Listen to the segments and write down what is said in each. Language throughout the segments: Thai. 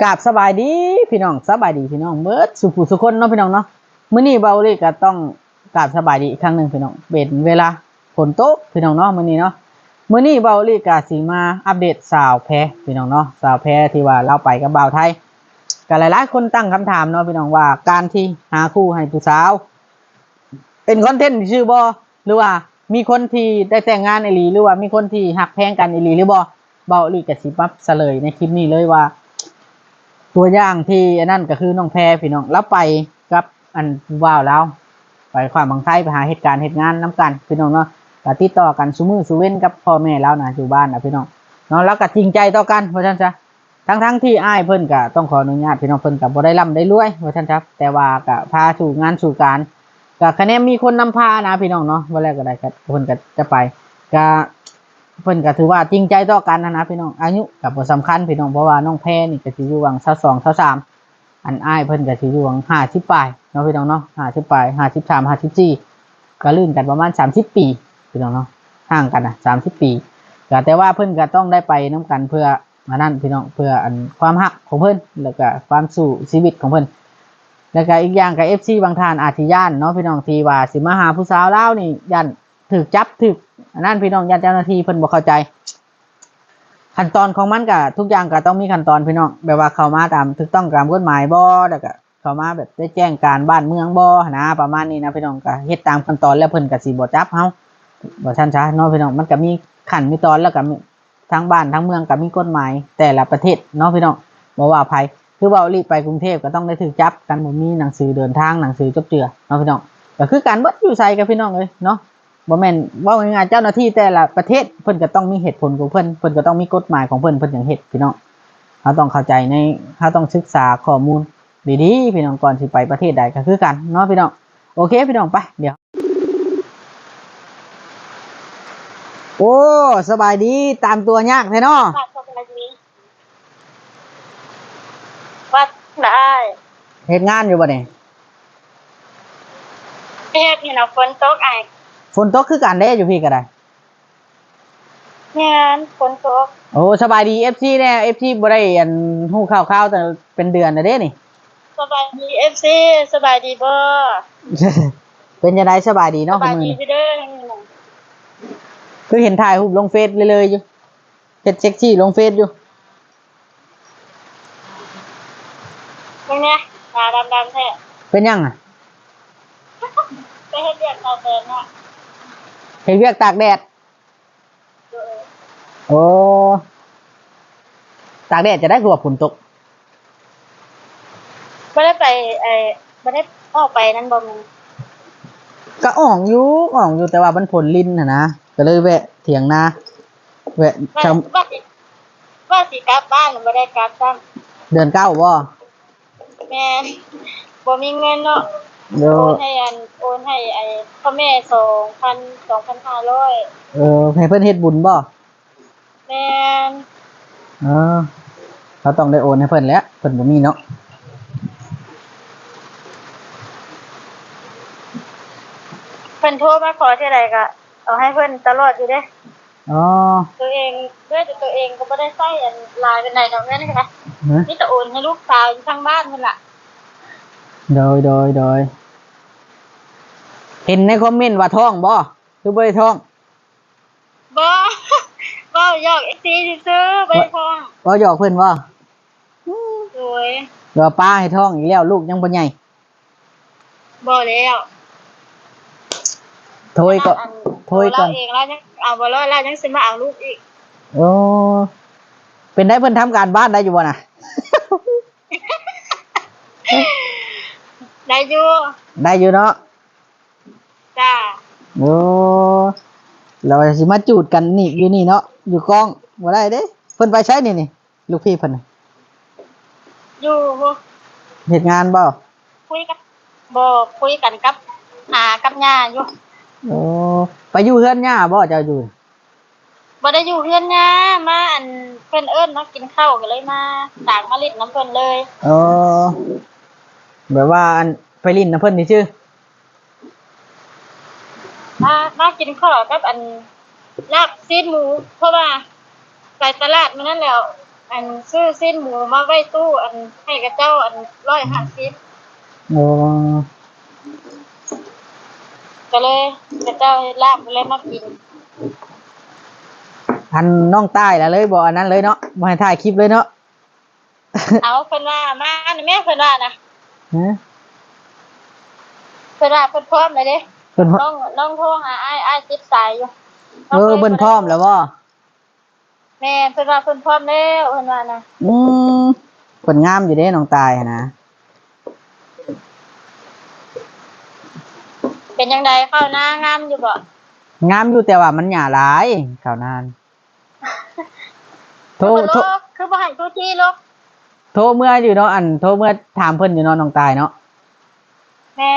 กราบสบายดีพี่น้องสบายดีพี่น้องเบิดสุขุสุคนเนาะพี่น้องเนาะมื้อนี้เบาเลยก็ต้องกราบสบายดีอีกครั้งหนึ่งพี่น้องเป็นเวลาฝนตกพี่น้องเนาะมื้อนี้เนาะมื้อนี้เบาเลยก็สิมาอัปเดตสาวแพรพี่น้องเนาะสาวแพรที่ว่าเราไปกับบ่าวไทยก็หลายๆคนตั้งคำถามเนาะพี่น้องว่าการที่หาคู่ให้ผู้สาว เป็นคอนเทนต์ชื่อบ่หรือว่ามีคนที่ได้แต่งงานอีหลีหรือว่ามีคนที่หักแพงกันอีหลีหรือบ่เบาเลยก็สิมาเฉลยในคลิปนี้เลยว่า ตัวอย่างที่อันนั่นก็คือน้องแพรพี่น้องแล้วไปกับอันว้าวแล้ว ไปความบางไทยไปหาเหตุการณ์เหตุงานน้กันพี่น้องเนาะก็ติดต่อกันซุมือซุเว้นกับพ่อแม่แล้วนะอยู่บ้านนะพี่น้องเนาะแล้วก็จริงใจต่อกันเพราะฉะนั้นจ้ะทั้งทั้งที่อ้ายเพิ่นก็ต้องขออนุญาตพี่น้องเพิ่นก็บ่ได้ร่ำได้รวยเพราะฉะนั้นครับ แต่ว่าก็พาสู่งานสู่การก็คะแนนมีคนนำพานะพี่น้องเนาะว่าแรกก็ได้ก็เพิ่นก็จะไปก็ เพิ่นก็ถือว่าจริงใจต่อกันนะนะพี่น้องอายุกับบ่สำคัญพี่น้องเพราะว่าน้องแพรนี่ก็สิอยู่วัง22 23อันอ้ายเพิ่นก็สิอยู่วัง50ปลายเนาะพี่น้องเนาะ50ปลาย53 54ก็ลื่นกันประมาณ30ปีพี่น้องเนาะห่างกันนะ30ปีก็แต่ว่าเพิ่นก็ต้องได้ไปนํกันเพื่อมานั่นพี่น้องเพื่ออันความฮักของเพิ่นแล้วก็ความสู่ชีวิตของเพิ่นแล้วก็อีกอย่างก็ FC บางทานอาจสิย่านเนาะพี่น้องทีว่าสิมาหาผู้สาวลาวนี่ย่านถูกจับถูก อันนั้นพี่น้องญาติเจ้าหน้าที่เพิ่นบ่เข้าใจ ขั้นตอนของมันก็ทุกอย่างก็ต้องมีขั้นตอนพี่น้องแบบว่าเข้ามาตามถูกต้องตามกฎหมายบ่แล้วก็เข้ามาแบบได้แจ้งการบ้านเมืองบ่นะประมาณนี้นะพี่น้องก็เฮ็ดตามขั้นตอนแล้วเพิ่นก็สิบ่จับเฮาบ่ทันช้าเนาะพี่น้องมันก็มีขั้นมีตอนแล้วก็ทั้งบ้านทั้งเมืองก็มีกฎหมายแต่ละประเทศเนาะพี่น้องบ่ว่าภัยคือว่ารีไปกรุงเทพก็ต้องได้ถูกจับกันบ่มีหนังสือเดินทางหนังสือจบเจือเนาะพี่น้องก็คือการเบิดอยู่ไสกับพี่น้องเอ้ยเนาะ บ่แม่นว่าง่ายๆเจ้าหน้าที่แต่ละประเทศเพิ่นก็ต้องมีเหตุผลของเพิ่นเพิ่นก็ต้องมีกฎหมายของเพิ่นเพิ่นอย่างเฮ็ดพี่น้องเราต้องเข้าใจในเราต้องศึกษาข้อมูลดีๆพี่น้องก่อนสิไปประเทศใดก็คือกันเนาะพี่น้องโอเคพี่น้องไปเดี๋ยว โอ้สบายดีตามตัวยากแท้เนาะว่าสบายดีว่าได้เฮ็ดงานอยู่บ่เนี่ยเฮ็ดนี่นะฝนตกไอ้ ฝนตกคือกันเด้อยู่พี่ก็ได้งานฝนตกโอ้สบายดี FC แน่ FC บ่ได้อันฮู้ข่าวๆแต่เป็นเดือนแล้วเด้นี่สบายดี FC สบายดีบ่เป็นจังไดสบายดีสเนาะคุบายมื้อดีนี้พี่เด้อคือเห็นถ่ายรูปลงเฟซเลยๆอยู่เฮ็ดเซ็กซี่ลงเฟซอยู่มึงเนี่ยตาดำๆแท้เป็นยังอะไปเฮ็ดเรียกตาแดงเนาะ เห็นเวียกตากแดดเออโอ้ ตากแดดจะได้กลัวฝนตกบ่ได้ไปไอ้บ่ได้ออกไปนั่นบ่มึงก็อ่องอยู่อ่องอยู่แต่ว่ามันฝนลิ้นนะนะก็เลยแวะเถียงนาแวะว่าชาวว่าสิว่าสิกลับบ้านบ่ได้กลับซ้ํเดือนเก้าบ่แม่นบ่มีเงินเนาะ เดี๋ยวโอนให้อันโอนให้ไอ้พ่อแม่2,000 2,500เออให้เพิ่นเฮ็ดบุญบ่แม่นเออเขาต้องได้โอนให้เพิ่นแหล้วเพิ่นบ่มีเนาะเพิ่นโทรมาขอเท่าใดก็เอาให้เพิ่นตลอดอยู่เด้ อ๋อตัวเองด้วยแต่ตัวเองก็บ่ได้ใช้อันไลน์เป็นไหนดอกเงินค่ะฮะนี่แต่โอนให้ลูกสาวอยู่ทางบ้านนั่นล่ะ โดยโดยโดยเห็นในคอมเมนต์ว่าท้องบ่คือบ่ได้ท้องบ่บ่หยอก XC ซื่อๆบ่ได้ท้องบ่หยอกเพิ่นว่าสวยเดี๋ยวป้าให้ท้องอีกแล้วลูกยังบ่ใหญ่บ่แล้วโทยก็อันโทยก่อนเราเองเรายังเอาบ่รอดเรายังสิมาเอาลูกอีกโอ้เป็นได้เพิ่นทำการบ้านได้อยู่บ่น่ะ ได้อยู่ได้อยู่เนาะจ้าโอ้เราสิมาจูดกันนี่อยู่นี่เนาะอยู่กองบ่ได้เด้เพิ่นไปใช้นี่นี่ลูกพี่เพิ่นน่ะอยู่บ่เฮ็ดงานบ่คุยกันบ่คุยกันกับอากับย่าอยู่โอ้ไปอยู่เฮือนย่าบ่เจ้าอยู่บ่ได้อยู่เพื่อนนะมาอันเพิ่นเอิ้นมากินข้าวก็เลยมาต่างมาเลิดน้ำเพิ่นเลยเออ แบบว่าอันไปลิ้นนะเพิ่นนี่ชื่อมามากินข้าวกับอันลาบซีนหมู เพราะว่าไปตลาดมื้อนั้นแล้ว อันซื้อสิ้นหมูมาไว้ตู้ อันให้กับเจ้าอันร้อยห้าสิบโอ้ก็เลยกับเจ้าลาบเลยมากิน อันน้องใต้แล้วเลยบอกอันนั้นเลยเนาะบ่ให้ถ่ายคลิปเลยเนาะ เอาเพิ่นว่ามาอันนี้แม่เพิ่นว่านะ ฮะเพิ่นว่าเพิ่นพร้อมเลยเด้เพิ่นพน้องน้องโทรหาอ้ายอ้ายติดสายอยู่เออเพิ่นพร้อมแล้วบ่แม่เพิ่นว่าเพิ่นพร้อมแล้วเพิ่นว่านะอืมเพิ่นงามอยู่เด้น้องตายหั้นนะเป็นยังไงเข้าหน้างามอยู่บ่งามอยู่แต่ว่ามันหยาหลายข้าวนานโทรคือบ่โทรโลกคือบ่ให้ทุกที่ลูก โทรเมื่ออยู่เนาะอันโทรเมื่อถามเพิ่นอยู่เนาะน้องตายเนาะแม่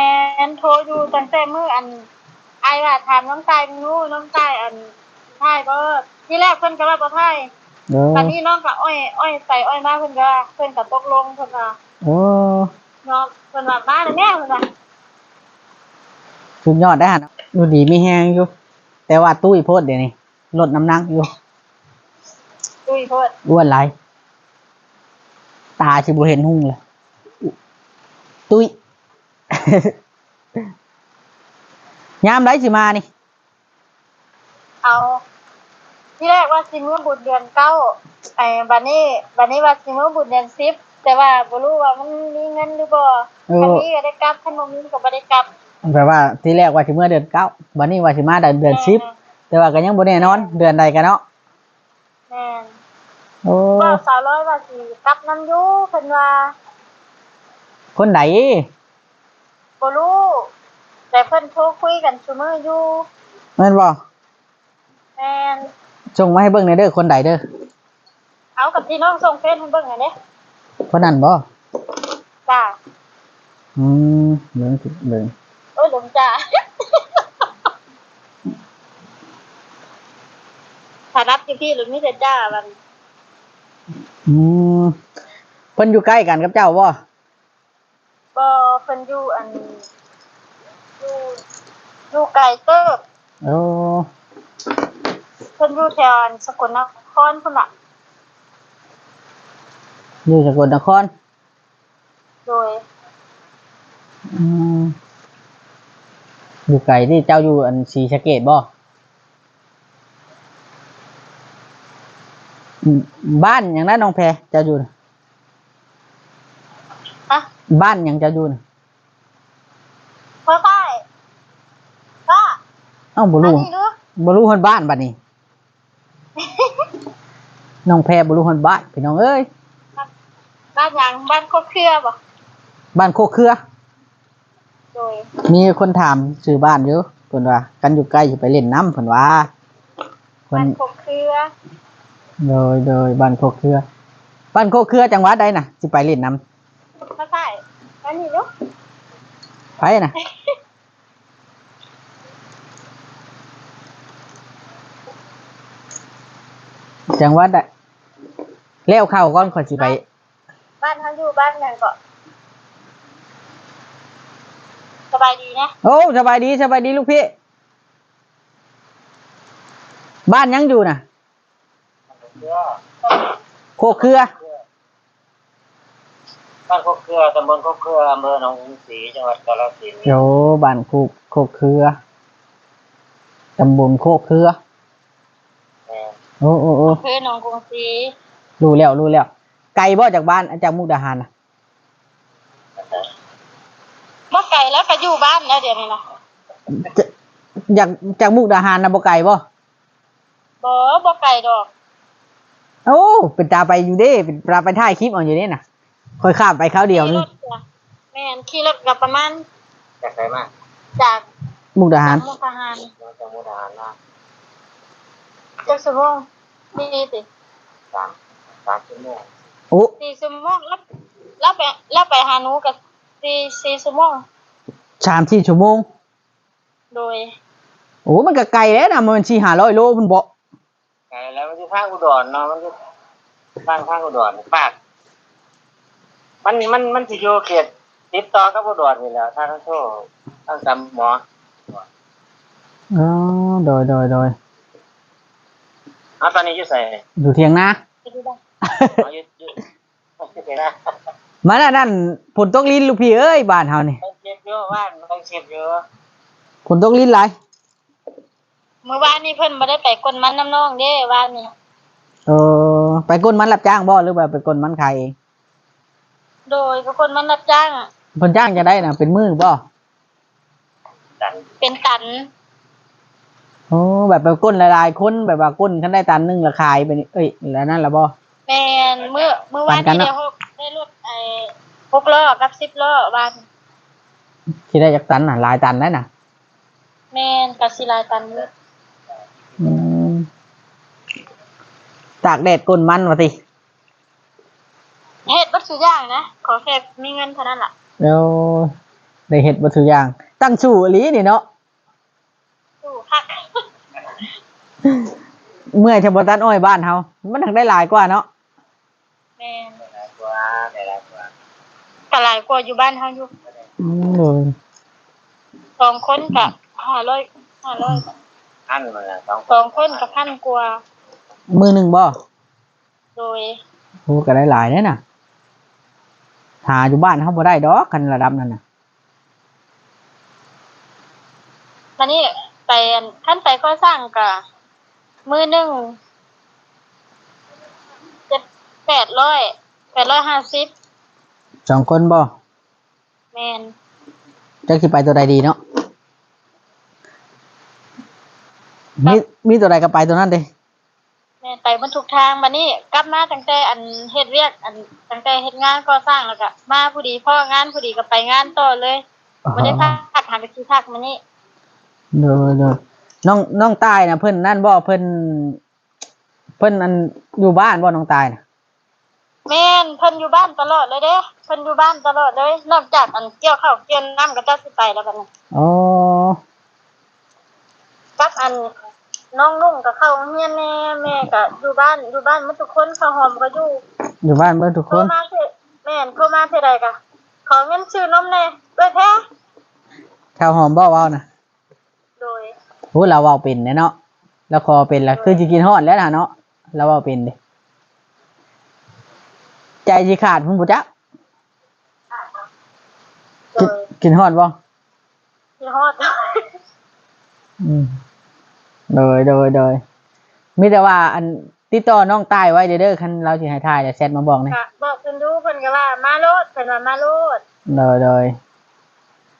นโทรอยู่ตั้งแต่มื้ออันอ้ายว่าถามน้องตายนู้น้องตายอันทายบ่ที่แรกเพิ่นก็ว่าบ่ทายเด้อตอนนี้น้องก็อ้อยอ้อยใส่อ้อยมาเพิ่นก็ว่าเพิ่นก็ตกลงเพิ่นว่าโอ้น้องเพิ่นว่ามาแล้วแม่เพิ่นว่าสุดยอดได้อหั่นดูดีมีแฮงอยู่ แต่ว่าตุ้ยโพดเดี๋ยวนี้ลดน้ำหนักอยู่ดุยโพดอ้วนหลาย ตาสิบ่เห็นหุ่งเลยตุ้ยยามไรสิมานี่ เอาที่แรกว่าสิมื้อบุญเดือนเก้าไอ้บัดนี้บัดนี้ว่าสิมื้อบุญเดือนสิบแต่ว่าบ่รู้ว่ามันมีเงินหรือบ่เออคันนี้ก็ได้กลับคันบ่มีก็บ่ได้กลับแปลว่าที่แรกว่าสิเมื่อเดือนเก้าวันนี้ว่าสิมาเดือนเดือนสิบแต่ว่าก็ยังบ่แน่นอน เดือนใดกันเนาะแม่น โอ้ว่าสาวร้อยว่าสิกลับนํอยู่เพิ่นว่าคนไหนบ่รู้แต่เพิ่นโทรคุยกันซุมื้ออยู่แม่นบ่แม่นส่งมาให้เบิ่งในอยเด้อคนใดเด้อเอากับพี่น้องส่งเฟซให้เบิ่งอันนี้คนนั้นบ่จ้าอืมเบิ่งสิเบิ่งโอ้ยหลงจ้าถ้ารับอยู่พี่หรือมีแต่จ้ามัน อืมเพิ่นอยู่ใกล้กันกับเจ้าบ่ก็เพิ่นอยู่อันอยู่อยู่ไกลเติบโอ้เพิ่นอยู่แถวอันสกลนครพุ่นน่ะอยู่สกลนคร โดยอืมอยู่ไกลที่เจ้าอยู่อันศรีสะเกษบ่อืม บ้านอย่างนั้นน้องแพรเจ้าอยู่น่ะฮะบ้านอย่างเจ้าอยู่น่ะพ่อใต้ป้าเอ้าบ่อันรู้นี้ดูบ่รู้ฮอดบ้านบัดนี้น้องแพรบ่รู้ฮอดบ้านพี่น้องเอ้ยบ้านหยังบ้านโคกเครือบ่บ้านโคกเครือโดยมีคนถามชื่อบ้านอยู่เพิ่นว่า กันอยู่ใกล้สิไปเล่นน้ำเพิ่นว่าเพิ่บ้านนโคกเครือ โดยโดยบ้านโคกเครือ บ้านโคกเครือจังหวัดใดน่ะสิไปเล่นน้ำพ่อใต้อันนี้ดูไปน่ะจังหวัดใดแล้วเข้าก่อนข่อยสิไป บ้านเขาอยู่บ้านหยังก็สบายดีนะโอ้สบายดีสบายดีลูกพี่ บ้านยังอยู่น่ะ โคกเครือบ้านโคกเครือตำบลโคกเครืออำเภอหนองกรุงศรีจังหวัดกาฬสินธุ์โยบ้านโคกโคกเครือตำบลโคกเครือแม่นโอ้โอ้โอ้อำเภอหนองกรุงศรีรู้แล้วรู้แล้ว ไกลบ่จากบ้านจากมุกดาหารน่ะบ่ไกลแล้วก็อยู่บ้านแล้วเดี๋ยวนี้นะจะจากจากมุกดาหารนะบ่ไกลบ่บ่บ่ไกลดอก โอ้เป็นตาไปอยู่เด้เป็นตาไปถ่ายคลิปเอาอยู่เด้น่ะค่อยข้ามไปคราวเดียวนึงขี่รถจ้ะแม่นขี่รถก็ประมาณจากไหนมาจากมุกดาหาร มุกทหารน้องจากมุกดาหารมาจักชั่วโมงสี่สิสามสามชั่วโมงโอ้สี่ชั่วโมงแล้วแล้วไปแล้วไปหาหนูก็สี่สี่ชั่วโมงชามที่ชั่วโมงโดย โอ้มันก็ไกลแล้วนะมันสี่ห้าร้อยโลมันบ่ ไงแล้วมันจะทางอุดรเนาะมันจะทางทางอุดรปาก มันมันมันสิอยู่เขตติดต่อกับอุดรนี่แหละทางทั้งโซ่ทางตำหมออ๋อโดยโดยโดยเอาตอนนี้อยู่ใส่อยู่เทียงนาไปดูได้เอาหยุดหยุดเดี๋ยวนะมันอันนั้นฝนตกลิ้นลูกพี่เอ้ยบ้านเฮานี่ต้องเช็ดเยอะบ้านต้องเช็ดเยอะฝนตกลิ้นหลาย เมื่อวานนี้เพิ่นบ่ได้ไปกลมันน้ำน้องเด้วานนี้เออไปก้นมันรับจ้างบ่หรือว่าไปก้นมันขายเองโดยก็คนมันรับจ้าง เพิ่นจ้างจะได้น่ะ เป็นมือบ่กันเป็นตัน โอ้แบบไปก้นหลายๆคนแบบว่าก้นคันได้ตันหนึงละขายไปนี่เอ้ยแล้วนั่นล่ะบ่ แม่นเมื่อเมื่อวานปั่นกันนี้เนอะ ได้หกได้รถไอ้หกล้อกับสิบล้อวานสิได้จักตันน่ะหลายตันได้น่ะ แม่นกับสิหลายตันอยู่อืม ตากแดดก้นมันว่าติเฮ็ดบัดสุอย่างนะ ขอแค่มีเงินเท่านั้นล่ะแล้วได้เฮ็ดบ่ทุกอย่าง ตั้งสู่อีหลีนี่เนาะ สู้คักเมื่อยจะบ่ตัดอ้อยบ้านเฮามันทังได้หลายกว่าเนาะ แม่นหลายกว่าหลายกว่าก็หลายกว่าอยู่บ้านเฮาอยู่อืมโอ้ยสองคนก็ห้าร้อยห้าร้อยอันมันละสองสองคนก็พันกว่า มือหนึงบ่โดยโอ้ก็ได้หลายแน่น่ะหาอยู่บ้านเฮาบ่ได้ดอกคันระดับนั้นน่ะมานี่ไปอันขั้นไปก็สร้างก็มือหนึ่งเจ็ดแปดร้อยแปดร้อยห้าสิบสองคนบ่แมนจักสิไปตัวใดดีเนาะมีมีตัวใดก็ไปตัวนั้นเด้ แมนไปบนทุกทางมานี่กลับมาตั้งแต่อันเฮ็ดเวียกอันตั้งแต่เฮ็ดงานก็สร้างแล้วก็มาผู้ดีพ่องานผู้ดีก็ไปงานต่อเลยไม่ได้พักหาไปที่พักมานี่เด้อเด้อน้องน้องตายน่ะเพิ่นนั่นบ่เพิ่นเพิ่นอันอยู่บ้านบ่น้องตายน่ะแม่นเพิ่นอยู่บ้านตลอดเลยเด้เพิ่นอยู่บ้านตลอดเลย นอกจากอันเกี่ยวข้าวเกี่ยวน้ำก็จะสิไปแล้วบัดนี้อ๋อกับอัน น้องนุ่งก็เข้าโรงเรียนแน่แม่ก็อยู่บ้านอยู่บ้านหมันทุกคนข้าวหอมก็อยู่อยู่บ้านเบิ่ทุกโทครน มาเสิแม่นโทรมาเท่าใดก็ขอเงินซื้อนมแน่ด้วยแท้ข้าวหอมบ่เว้าน่ะโดยโอ้เราเว้าเป็นแน่เนาะแล้วคอเป็นแล้วคือสิกินฮอดแล้วน่ะเนาะเราเว้าเป็นเด้ใจสิขาดพุ่นบ่จักโดกินยกินฮอดบ่ที่ฮอด อืม โดยโดยโดยมีแต่ว่าอันติดต่อน้องตายไว้เด้อเด้อคันเราสิให้ทายจะแชทมาบอกนี่ค่ะบอกเพิ่นดูเพิ่นก็ว่ามาโลดเพิ่นว่ามาโลดโดยโดย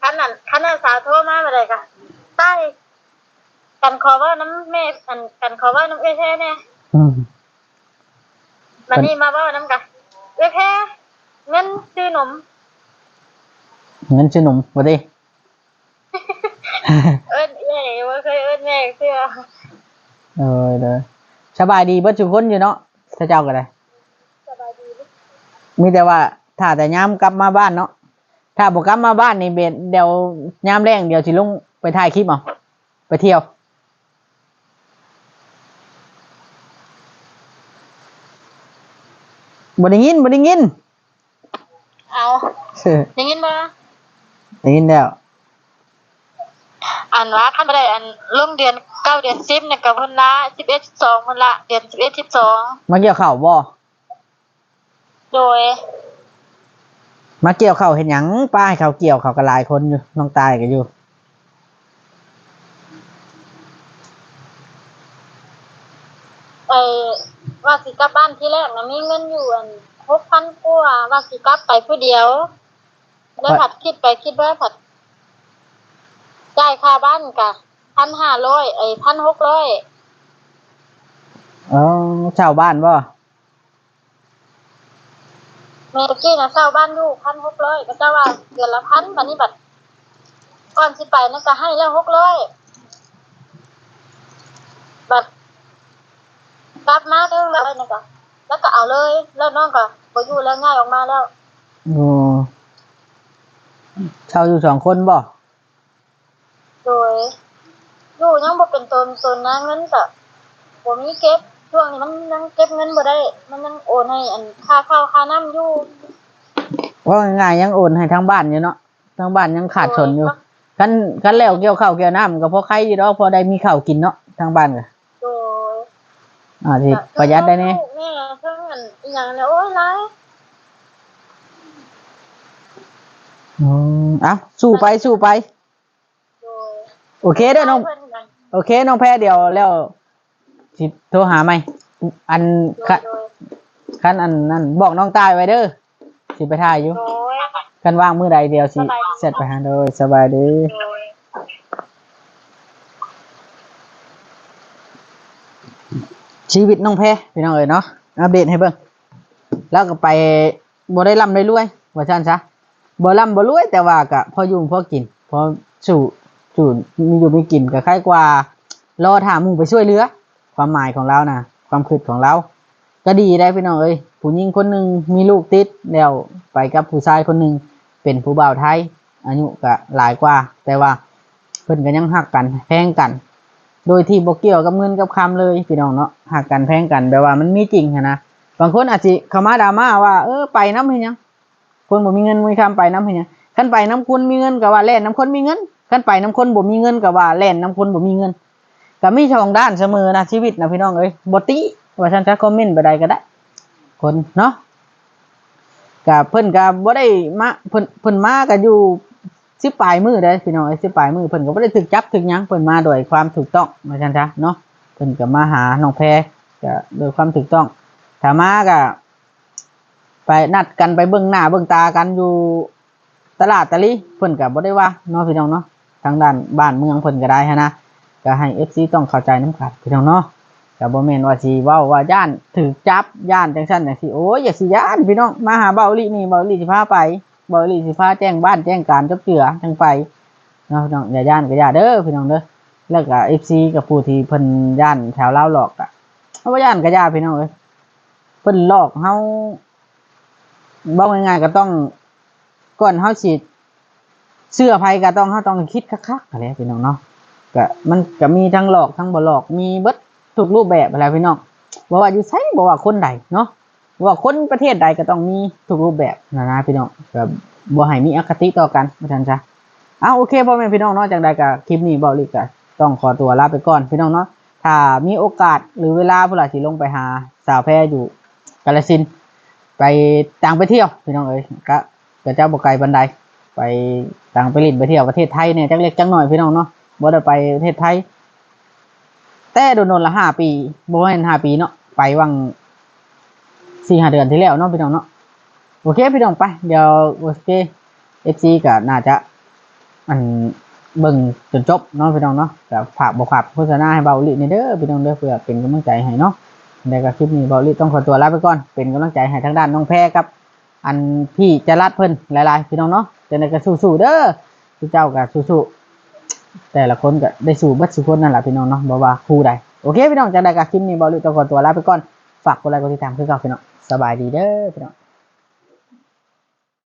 คันนั้นคันนั้นสาวโทรมาบ่ได้ก็ใต้กันขอว่าน้ำแม่อันกันขอว่าน้ำเอ้ยแท้แน่อืมมันนี่มาเว่าน้ำกะเอ้ยแท้เงินซื้อนมเงินชื่อหนุ่มบ่ดิเอิ้นแม่ว่าเคยเอิ้นแม่ เสื้อเออเด้อสบายดีเบิดทุกคนอยู่เนาะถ้าเจ้าก็ได้สบายดีไหมมีแต่ว่าถ้าแต่ยามกลับมาบ้านเนาะถ้าบ่กลับมาบ้านนี่เบ็ดเดี๋ยวยามแรงเดี๋ยวสิลงไปถ่ายคลิปเอาไปเที่ยวบ่ได้ยินบ่ได้ยิน เอาเอออย่างงี้บ่ได้ยินแล้ว อันว่าคันบ่ได้อันลงเดือนเก้าเดือน10เนี่ยก็เพิ่นละ11 12เพิ่นละเดือน11 12มาเกี่ยวข้าวบ่โดยมาเกี่ยวข้าวเห็นหยังป้าให้เขาเกี่ยวเขาก็หลายคนอยู่น้องตายก็อยู่เอ่อว่าสิกลับบ้านที่แรกน่ะมีเงินอยู่อัน6,000กว่าว่าสิกลับไปผู้เดียวแล้วผัดคิดไปคิดว่าผัด จ่ายค่าบ้านกะ1,500ไอ้1,600เออชาวบ้านบ่เมื่อกี้นะเช่าบ้านอยู่พันหกร้อยก็เจ้าว่าเดือนละพันวันนี้บัดก่อนสิไปนั่นก็ให้แล้วหกร้อยบัดกลับมาเรื่องอะไรนั่นก็แล้วก็เอาเลยแล้วน้องก็บ่อยู่แล้วง่ายออกมาแล้วโอ้ชาวอยู่สองคนบ่โด ยอยู่ยังบ่เป็นตนตนนะเงินก็บ่มีเก็บช่วงนี้มันยังเก็บเงินบ่ได้ มันยังโอนให้อันค่าข้าวค่าน้ำอยู่ว่าง่ายๆยังโอนให้ทางบ้านอยู่เนาะทางบ้านยังขาดสนอยู่กันกันแล้วเกี่ยวข้าวเกี่ยวน้ำก็พอใครอยู่ดอกพอได้มีข้าวกินเนาะทางบ้านก็โดยอ่าสิประหยัดได้แน่แม่เพิ่งอันอหย่างเนี่ยโอ้ยร้ายอืมเอ้าสู้ไปสู้ไปโดย โอเคเด้อน้องเพิ่นกันโอเคน้องแพ้เดี๋ยวแล้วสิโทรหาไหมอันโดคัยนโดยคันอันนั้นบอกน้องตายไว้เด้อสิไปถ่ายอยู่โดยคันว่างมื้อใดเดียวสิสบายดีเสร็จไปหาโดยสบายดีโดยชีวิตน้องแพ้พี่น้องเอ๋ยเนาะอัปเดตให้เบิ่งแล้วก็ไปบ่ได้ร่ำได้รวยว่าซั่นซะบ่ร่ำบ่รวยแต่ว่าก็พออยู่พอกินพอสู่ สู่มีอยู่มีกินก็คล้ายกว่ารอถามมูไปช่วยเหลือ ความหมายของเรานะความคิดของเรา ก็ดีได้พี่น้องเอ้ยผู้หญิงคนหนึ่งมีลูกติดแล้วไปกับผู้ชายคนหนึ่งเป็นผู้บ่าวไทยอายุก็หลายกว่า แต่ว่าเพิ่นก็ยังหักกันแพงกัน โดยที่บ่เกี่ยวกับเงินกับคำเลยพี่น้องเนาะหักกันแพงกันแปลว่ามันมีจริงนะบางคนอาจสิเข้ามาดราม่าว่าเออไปน้ำเฮ็ดหยังคนบ่มีเงินมีคำไปน้ำเฮ็ดหยังคันไปน้ำคนมีเงินก็ว่าแล่นน้ำคนมีเงิน คันไปน้ำคนบ่มีเงินก็ว่าแล่นน้ำคนบ่มีเงินก็มีช่องด้านเสมอนะชีวิตนะพี่น้องเอ้ยบติว่าฉันจะคอมเมนต์ไปใดก็ได้ คนเนาะก็เพิ่นก็บ่ได้มาเพิ่นเพิ่นมาก็อยู่สิปลายมือเด้พี่น้องเอ้ยสิปลายมือเพิ่นก็บ่ได้ถูกจับถูกยังเพิ่นมาโดยความถูกต้องว่าซั่นซะเนาะเพิ่นก็มาหาน้องแพรก็โดยความถูกต้องถ้ามาก็ไปนัดกันไปเบิ่งหน้าเบิ่งตากันอยู่ตลาดตะลิเพิ่นก็บ่ได้ว่าเนาะพี่น้องเนาะ ทางด้านบ้านเมืองเพิ่นก็ได้หันะก็ให้ FC ต้องเข้าใจน้ำขาดพี่น้องเนาะก็บ่แม่นว่าสิเว้าว่าย่านถูกจับย่านจังซั่นจังซี่โอ้ยอย่าสิย่านพี่น้องมาหาเบาอีหลีนี่เบาอีหลีสิพาไปเบาอีหลีสิพาแจ้งบ้านแจ้งการจบเจือจังไปเนาะพี่น้องอย่าย่านก็อย่าเด้อพี่น้องเด้อแล้วก็ FC กับผู้ที่เพิ่นย่านแถวเล่าหลอกอะเอาว่าย่านก็อย่าพี่น้องเอ้ยเพิ่นหลอกเฮาเว้าง่ายๆก็ต้องก่อนเฮาสิ เชื่อภัยก็ต้องเฮาต้องคิดคักๆอะไรพี่น้องเนาะก็มันก็มีทั้งหลอกทั้งบ่หลอกมีเบิดทุกรูปแบบอะไรพี่น้องบอกว่าอยู่ใช้บอกว่าคนใดเนาะบอกว่าคนประเทศใดก็ต้องมีทุกรูปแบบนะนะพี่น้องก็บ่ให้มีอคติต่อกันไม่ทันจ้ะอ้าโอเคพ่อแม่พี่น้องเนาะจากใดกับคลิปนี้เบาลิกก็ต้องขอตัวลาไปก่อนพี่น้องเนาะถ้ามีโอกาสหรือเวลาผู้หลาสิลงไปหาสาวแพรอยู่กาลสิน ไปต่างไปเที่ยวพี่น้องเอ้ยก็ก็เจ้าบ่ไกลบันได ไปต่างไปลินไปเที่ยวประเทศไทยเนี่ยจักเล็กจักหน่อยพี่น้องเนาะบ่ได้ไปประเทศไทย แต่โดนๆละห้าปีบ่แม่นห้าปีเนาะไปวังสี่ห้าเดือนที่แล้วเนาะพี่น้องเนาะโอเคพี่น้องไป เดี๋ยวโอเคเอฟซีก็น่าจะอันเบิ่งจนจบเนาะพี่น้องเนาะก็ฝากบอกฝากโฆษณาให้เบาลินี่เด้อพี่น้องเด้อเพื่อเป็นกำลังใจให้เนาะในก็คลิปนี้เบาลิต้องขอตัวลาไปก่อนเป็นกำลังใจให้ทางด้านน้องแพ้ครับ อันพี่จะรัดเพิ่นหลายๆพี่น้องเนาะจะได้ก็สู้ๆเด้อพี่เจ้าก็สู้ๆแต่ละคนก็ได้สู่บัดสุคนนั่นแหละพี่น้องเนาะบอกว่าครูใดโอเคพี่น้องจากใดกับคลิปนี้บอลลูต้องขอตัวลาไปก่อนฝากกดไลค์กดติดตามเพื่อเก่าพี่น้องสบายดีเด้อพี่น้อง